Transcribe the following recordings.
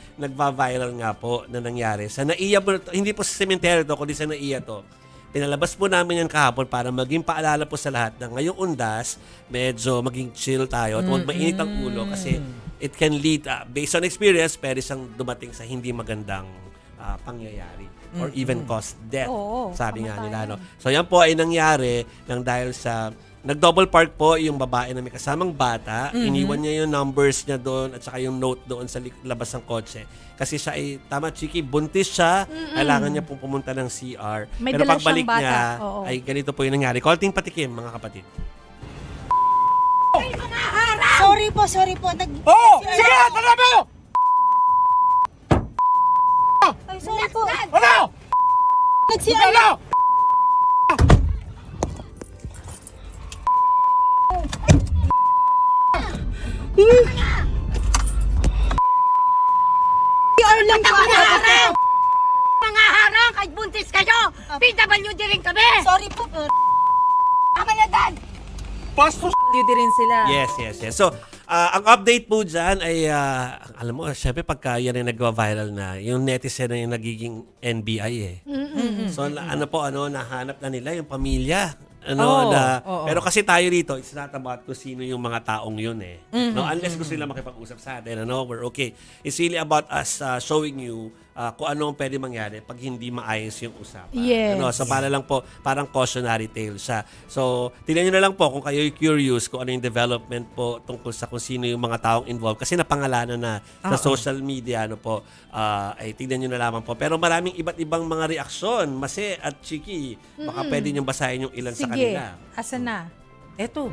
nagva-viral nga po na nangyari. Sa NAIA po, hindi po sa cemetery to, kundi sa NAIA to. Pinalabas po namin yan kahapon para maging paalala po sa lahat na ngayong undas, medyo maging chill tayo at huwag mainit ang ulo kasi it can lead, ah, based on experience, pwede siyang dumating sa hindi magandang ah, pangyayari or even cause death. Oo, sabi nga nila. No? So yan po ay nangyari nang dahil sa nag-double park po yung babae na may kasamang bata. Mm-hmm. Iniwan niya yung numbers niya doon at saka yung note doon sa labas ng kotse. Kasi siya ay, tama, Chiki, buntis siya. Kailangan niya pong pumunta ng CR. May Pero pagbalik bata. niya, Oo. ay ganito po yung nangyari. Kolting patikim, mga kapatid. Sorry po, sorry po. Nag... Oh! Sige! Tala mo! Ay, sorry po. Ano? Nag-CR Ano? CR lang po. Mga harang, kahit buntis kayo! PWD rin kami! Sorry po. Tama na dan! Bastos! Duty rin sila. Yes, yes, yes. So, ah, ang update po dyan ay, ah, alam mo, syempre pagka yan ay nagwa-viral na, yung netizen na yung nagiging NBI eh. So, na- ano po, ano, nahanap na nila yung pamilya. Ano, Oo, na, oo. pero kasi tayo rito, it's not about kung sino yung mga taong yun eh. No, unless gusto nila makipag-usap sa atin, ano, we're okay. It's really about us ah, showing you ah, kung ano ang pwede mangyari pag hindi maayos yung usapan. Yes. Ano, so, para lang po, parang cautionary tale siya. So, tingnan nyo na lang po kung kayo'y curious kung ano yung development po tungkol sa kung sino yung mga taong involved. Kasi napangalanan na sa social media, ano po, ah, ay tingnan nyo na lamang po. Pero maraming iba't ibang mga reaksyon. Mase at Chiki, baka pwede nyo basahin yung ilan sa Sige, kanila. asa na? Eto.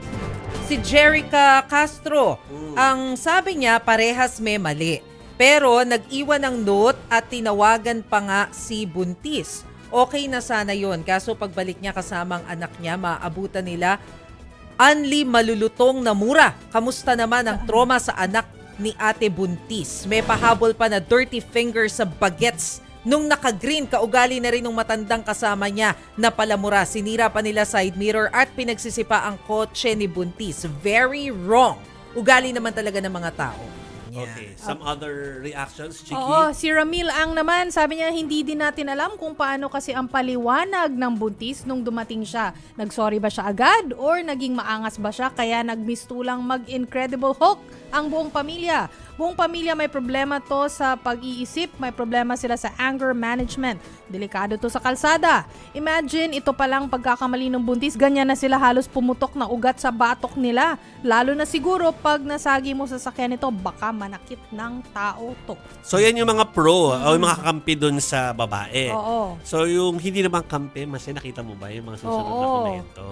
Si Jerica Castro. Ang sabi niya, parehas may mali. Pero nag-iwan ng note at tinawagan pa nga si Buntis. Okay na sana yon Kaso pagbalik niya kasama ang anak niya, maabutan nila Anli malulutong na mura. Kamusta naman ang trauma sa anak ni Ate Buntis? May pahabol pa na dirty finger sa bagets nung naka-green kaugali na rin ng matandang kasama niya na palamura. Sinira pa nila side mirror at pinagsisipa ang kotse ni Buntis. Very wrong. Ugali naman talaga ng mga tao. Okay. Some other reactions, Chiki? Oo, si Ramil Ang naman, sabi niya hindi din natin alam kung paano kasi ang paliwanag ng buntis nung dumating siya. Nagsorry ba siya agad or naging maangas ba siya kaya nagmistulang mag-Incredible Hulk ang buong pamilya. Buong pamilya may problema to sa pag-iisip, may problema sila sa anger management. Delikado to sa kalsada. Imagine, ito palang pagkakamali ng buntis, ganyan na sila halos pumutok na ugat sa batok nila. Lalo na siguro pag nasagi mo sa sakyan nito, baka manakit ng tao to. So, yan yung mga pro o yung mga kampi dun sa babae. Oo. So, yung hindi naman kampi, mas nakita mo ba yung mga susunod na Oo. komento?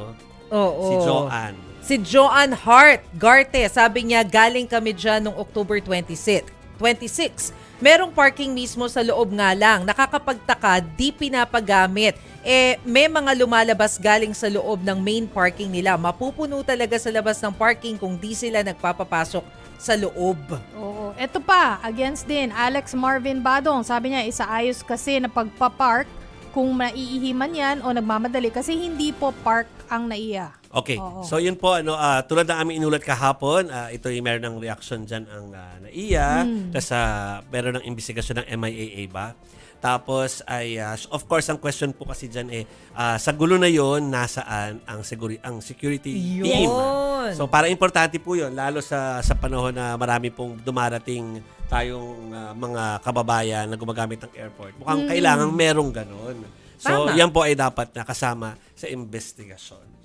Oo. Si Joanne. Si Joanne Hart Garte, sabi niya galing kami dyan noong October 26. 26. Merong parking mismo sa loob nga lang. Nakakapagtaka, di pinapagamit. Eh, may mga lumalabas galing sa loob ng main parking nila. Mapupuno talaga sa labas ng parking kung di sila nagpapapasok sa loob. Oo. Ito pa, against din, Alex Marvin Badong. Sabi niya, isaayos kasi na pagpa-park kung maiihiman yan o nagmamadali kasi hindi po park ang naiya. Okay. Oo. So yun po ano ah, tulad ng aming inulat kahapon, ah, ito yung meron ng reaction diyan ang uh, NAIA, Hmm. tapos ah, meron ng investigasyon ng MIAA ba? Tapos ay ah, of course ang question po kasi diyan eh ah, sa gulo na yon nasaan ang security ang security team. Yun. So para importante po 'yon lalo sa sa panahon na marami pong dumarating tayong ah, mga kababayan na gumagamit ng airport. Mukhang kailangang merong ganon. So Tama. yan po ay dapat nakasama sa investigasyon.